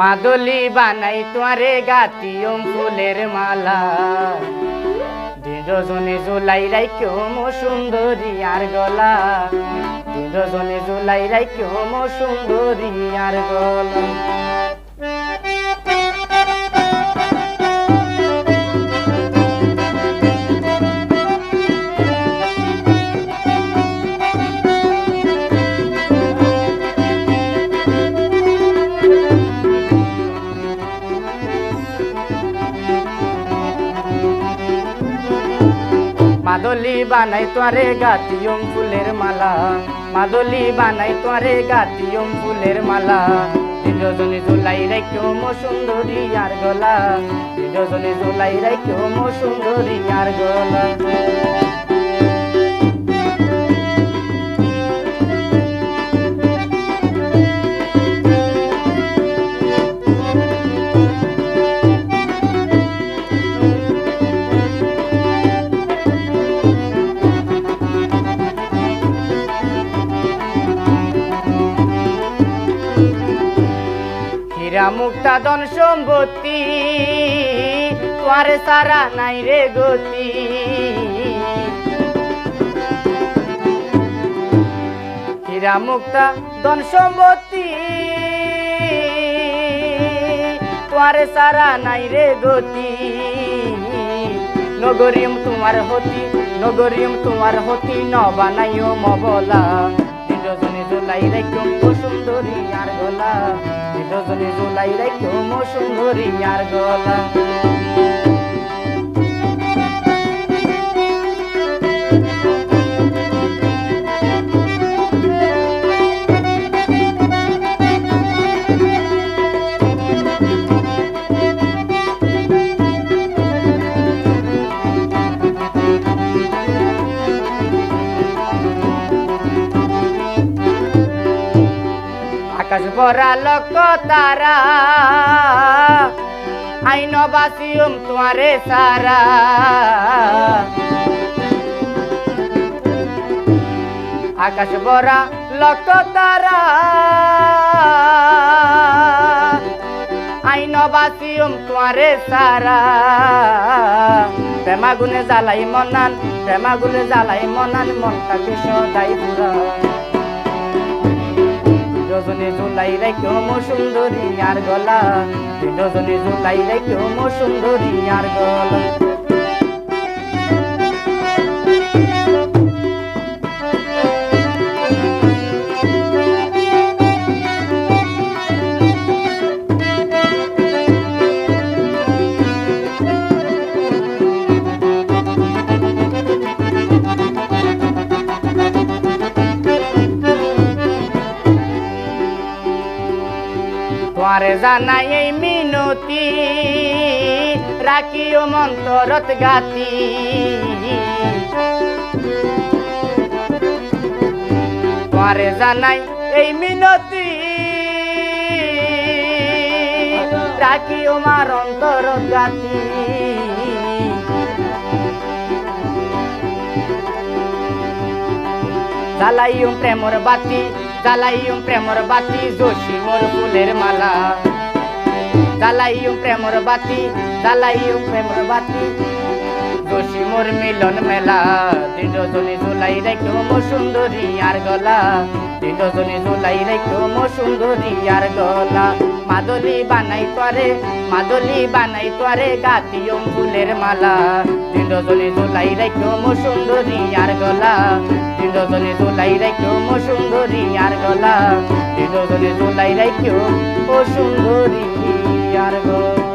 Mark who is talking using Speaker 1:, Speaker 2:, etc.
Speaker 1: মাদলি বানাই তোয়ারে গাতিয়ম ফুলের মালা। দুজনে জুলাই রাইকেও মো সুন্দরী আর গলা। দুজনে জুলাই রাইকেও মো সুন্দরী আর গলা। মাদলি বানাই তোরে গাতিয়ম ফুলের মালা। মাদলি বানাই তোরে গাতিয়ম ফুলের মালা। রজনী জুলাই রাখো মো সুন্দরী আর গলা। রজনী জুলাই রাখো মো সুন্দরী আর গলা। হীরা মুক্তা ধন সম্পত্তি, তোমার সারা নাই রে গতি। হীরা মুক্তা ধন সম্পত্তি, তোমার সারা নাই রে গতি। নগরিয়ম তোমার হতি নগরিয়ম তোমার হতি ন বানাইও মবলা। রজনী জুলাই ও সুন্দরী আর গলা। রজনী জুলাই রে ও সুন্দরী আর গলা। আকাশ ভরা লক্ষ তারা। আইন বাসিয়ম তোমারে সারা। আকাশ ভরা লক্ষ তারা। আইন বাসিয়ম তোমারে সারা। প্রেমাগুনে জ্বালাই মনান প্রেমাগুনে জ্বালাই মনান, মনটাকে সদাই পুরা রজনী জুলাই রেখো মো সুন্দরী আর গলা? রজনী জুলাই রেখো মো সুন্দরী আর গলা? তোমারে জানাই এই মিনতি, রাখিও মন্তরত গাতি। তোমারে জানাই এই মিনতি, রাখিও মার অন্তরত গাতি। জ্বালাইম প্রেমর বাতি জ্বালাইম প্রেমর বাতি যোশী মোর ফুলের মালা। জ্বালাইম প্রেমর বাতি জ্বালাইম প্রেমর বাতি যোশী মোর মিলন মেলা। দিন রজনী জুলাই রেখো মো সুন্দরী আর গলা। দিন রজনী জুলাই রেখো মো সুন্দরী আর গলা। মাদলি বানাই তোরে, মাদলি বানাই তোরে গাতিয়ম ফুলের মালা। দিন রজনী জুলাই রেখো মো সুন্দরী আর গলা। দিন রজনী জুলাই রেখো মো সুন্দরী আর গলা। দিন রজনী রাখিও রেখো ও সুন্দরী আর গলা।